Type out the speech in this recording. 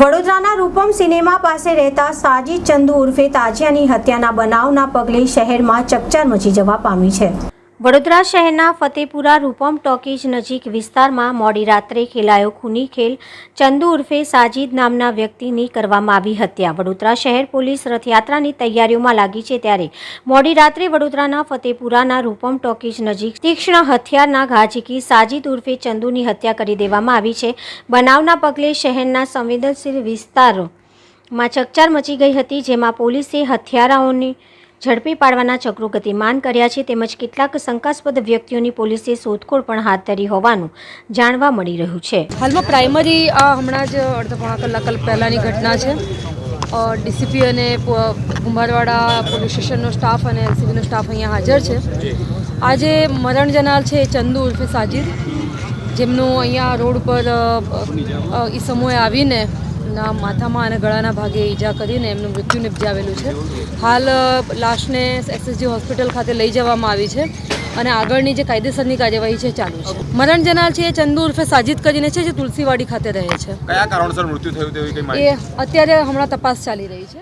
વડોદરાના રૂપમ સિનેમા પાસે રહેતા સાજી ચંદુ ઉર્ફે તાજિયાની હત્યાના બનાવના પગલે શહેરમાં ચકચાર મચી જવા પામી છે. વડોદરા શહેરના ફતેપુરા રૂપમ ટોકીજ નજીક વિસ્તારમાં મોડી રાત્રે ખેલાયો ખૂની ખેલ. ચંદુ ઉર્ફે સાજીદ નામના વ્યક્તિની કરવામાં આવી હત્યા. વડોદરા શહેર પોલીસ રથયાત્રાની તૈયારીઓમાં લાગી છે ત્યારે મોડી રાત્રે વડોદરાના ફતેપુરાના રૂપમ ટોકીજ નજીક તીક્ષ્ણ હથિયારના ઘાજીકી સાજીદ ઉર્ફે ચંદુની હત્યા કરી દેવામાં આવી છે. બનાવના પગલે શહેરના સંવેદનશીલ વિસ્તારોમાં ચકચાર મચી ગઈ હતી, જેમાં પોલીસે હથિયારાઓની ઝડપી પાડવાના ચક્રો ગતિમાન કર્યા છે તેમજ કેટલાક શંકાસ્પદ વ્યક્તિઓની પોલીસે શોધખોળ પણ હાથ ધરી હોવાનું જાણવા મળી રહ્યું છે. હાલમાં પ્રાઇમરી આ હમણાં જ અડધો પોણા કલાક કલ- પહેલાંની ઘટના છે. ડીસીપી અને કુંભારવાડા પોલીસ સ્ટેશનનો સ્ટાફ અને એલસીબીનો સ્ટાફ અહીંયા હાજર છે. આજે મરણ જનાર છે ચંદુ ઉર્ફે સાજિદ. જેમનું અહીંયા રોડ ઉપર ઈસમોએ આવીને ના માથામાં અને ગળાના ભાગે ઈજા કરીને એમનું મૃત્યુ નિપજાવેલું છે. હાલ લાશને એસએસજી હોસ્પિટલ ખાતે લઈ જવામાં આવી છે અને આગળની જે કાયદેસરની કાર્યવાહી છે ચાલુ છે. મરણ જનાર છે એ ચંદુ ઉર્ફે સાજિદ કરીને છે જે તુલસીવાડી ખાતે રહે છે. કયા કારણસર મૃત્યુ થયું તેવી કઈ એ અત્યારે હમણાં તપાસ ચાલી રહી છે.